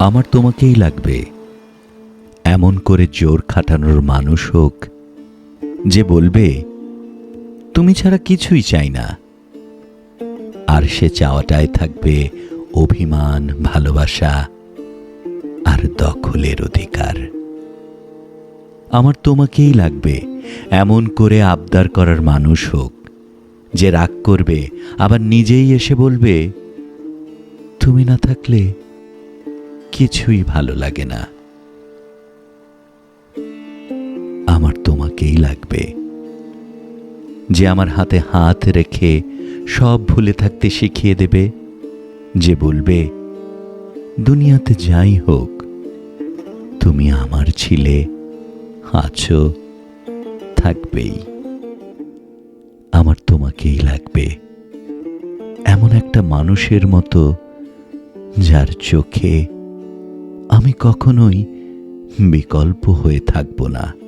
আমার তোমাকেই লাগবে। এমন করে জোর খাটানোর মানুষ হোক, যে বলবে, তুমি ছাড়া কিছুই চাই না। আর সে চাওয়াটায় থাকবে অভিমান, ভালোবাসা আর দখলের অধিকার। আমার তোমাকেই লাগবে এমন করে আবদার করার মানুষ হোক, যে রাগ করবে, আবার নিজেই এসে বলবে, তুমি না থাকলে কিছুই ভালো লাগে না। আমার তোমাকেই লাগবে। যে আমার হাতে হাত রেখে সব ভুলে থাকতে শিখিয়ে দেবে, যে বলবে, দুনিয়াতে যাই হোক, তুমি আমার ছিলে, আছো, থাকবেই। আমার তোমাকেই লাগবে। এমন একটা মানুষের মতো যার চোখে আমি কখনোই বিকল্প হয়ে থাকব না।